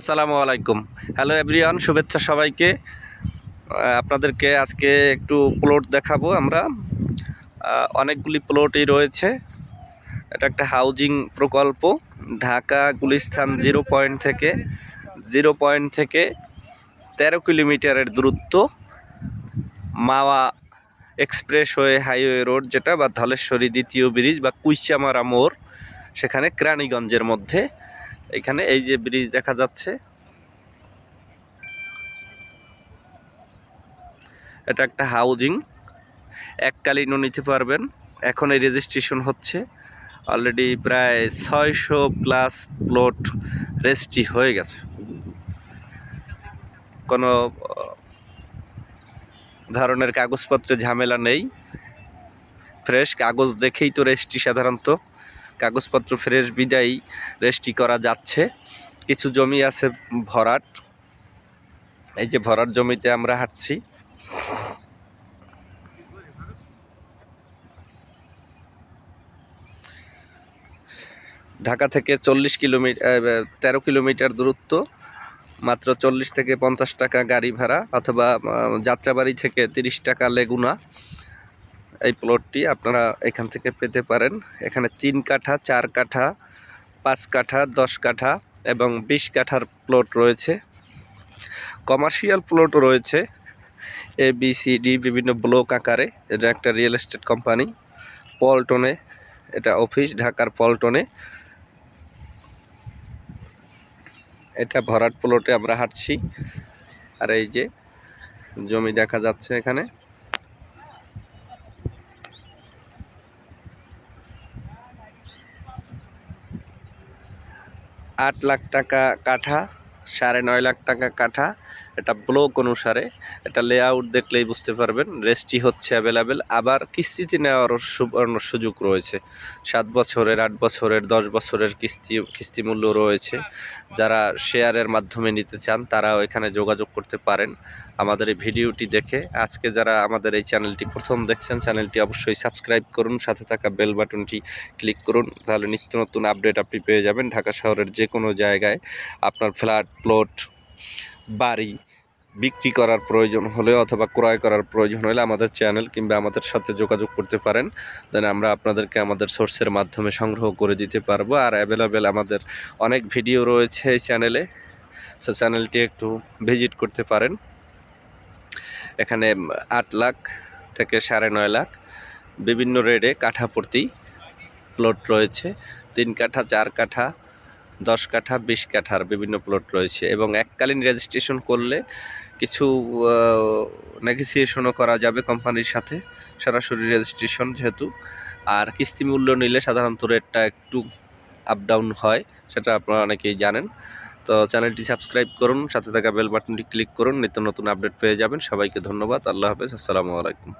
আসসালামু আলাইকুম। Hello everyone শুভেচ্ছা সবাইকে। আপনাদেরকে আজকে একটু প্লট দেখাবো আমরা। অনেকগুলি প্লটই রয়েছে। এটা একটা হাউজিং প্রকল্প, ঢাকা গুলিস্থান জিরো পয়েন্ট থেকে জিরো পয়েন্ট থেকে তেরো কিলোমিটারের দূরত্ব, মাওয়া এক্সপ্রেস হয়ে হাইওয়ে রোড যেটা, বা ধলেশ্বরী দ্বিতীয় ব্রিজ বা কুইচামারা মোড়, সেখানে কেরানীগঞ্জের মধ্যে এখানে এই যে ব্রিজ দেখা যাচ্ছে। এটা একটা হাউজিং। এককালীনও নিতে পারবেন। এখন এই রেজিস্ট্রেশন হচ্ছে। অলরেডি প্রায় ছয়শো প্লাস প্লট রেজিস্ট্রি হয়ে গেছে। কোনো ধরনের কাগজপত্রে ঝামেলা নেই। ফ্রেশ কাগজ দেখেই তো রেজিস্ট্রি সাধারণত। কাগজপত্র ফ্রেশ বিদায়ী রেজিস্ট্রি করা যাচ্ছে। কিছু জমি আছে ভরাট। এই যে ভরাট জমিতে আমরা হাঁটছি। ঢাকা থেকে চল্লিশ কিলোমিটার তেরো কিলোমিটার দূরত্ব। মাত্র চল্লিশ থেকে পঞ্চাশ টাকা গাড়ি ভাড়া অথবা যাত্রাবাড়ি থেকে তিরিশ টাকা লেগুনা। এই প্লটটি আপনারা এখান থেকে পেতে পারেন। এখানে তিন কাঠা, চার কাঠা, পাঁচ কাঠা, দশ কাঠা এবং বিশ কাঠার প্লট রয়েছে। কমার্শিয়াল প্লটও রয়েছে এ বি সি ডি বিভিন্ন ব্লক আকারে। এটা একটা রিয়েল এস্টেট কোম্পানি পল্টনে এটা অফিস ঢাকার পল্টনে এটা ভরাট প্লটে আমরা হাঁটছি। আর এই যে জমি দেখা যাচ্ছে এখানে। আট লাখ টাকা কাঠা সাড়ে নয় লাখ টাকা কাঠা এটা ব্লক অনুসারে এটা লেআউট দেখলেই বুঝতে পারবেন রেস্টটি হচ্ছে অ্যাভেলেবেল আবার কিস্তিতে নেওয়ারও সুযোগ রয়েছে। সাত বছরের, আট বছরের, দশ বছরের কিস্তি কিস্তি মূল্য রয়েছে। যারা শেয়ারের মাধ্যমে নিতে চান, তারাও এখানে যোগাযোগ করতে পারেন। আমাদের এই ভিডিওটি দেখে আজকে যারা আমাদের এই চ্যানেলটি প্রথম দেখছেন চ্যানেলটি অবশ্যই সাবস্ক্রাইব করুন, সাথে থাকা বেল বাটনটি ক্লিক করুন। তাহলে নিত্য নতুন আপডেট আপনি পেয়ে যাবেন। ঢাকা শহরের যে কোনো জায়গায় আপনার ফ্ল্যাট প্লট বাড়ি বিক্রি করার প্রয়োজন হলে অথবা ক্রয় করার প্রয়োজন হলে আমাদের চ্যানেল কিংবা আমাদের সাথে যোগাযোগ করতে পারেন। দেন আমরা আপনাদেরকে আমাদের সোর্সের মাধ্যমে সংগ্রহ করে দিতে পারব। আর অ্যাভেলেবেল আমাদের অনেক ভিডিও রয়েছে এই চ্যানেলে সো চ্যানেলটি একটু ভিজিট করতে পারেন। এখানে আট লাখ থেকে সাড়ে নয় লাখ। বিভিন্ন রেডে কাঠা প্রতি প্লট রয়েছে। তিন কাঠা, চার কাঠা দশ কাঠা, বিশ কাঠার বিভিন্ন প্লট রয়েছে এবং এককালীন রেজিস্ট্রেশন করলে কিছু নেগোসিয়েশনও করা যাবে কোম্পানির সাথে, সরাসরি রেজিস্ট্রেশন যেহেতু। আর কিস্তি মূল্য নিলে সাধারণত রেটটা একটু আপ ডাউন হয়, সেটা আপনারা অনেকেই জানেন। তো চ্যানেলটি সাবস্ক্রাইব করুন, সাথে থাকা বেল বাটনটি ক্লিক করুন, নিত্য নতুন আপডেট পেয়ে যাবেন। সবাইকে ধন্যবাদ, আল্লাহ হাফেজ, আসসালামু আলাইকুম।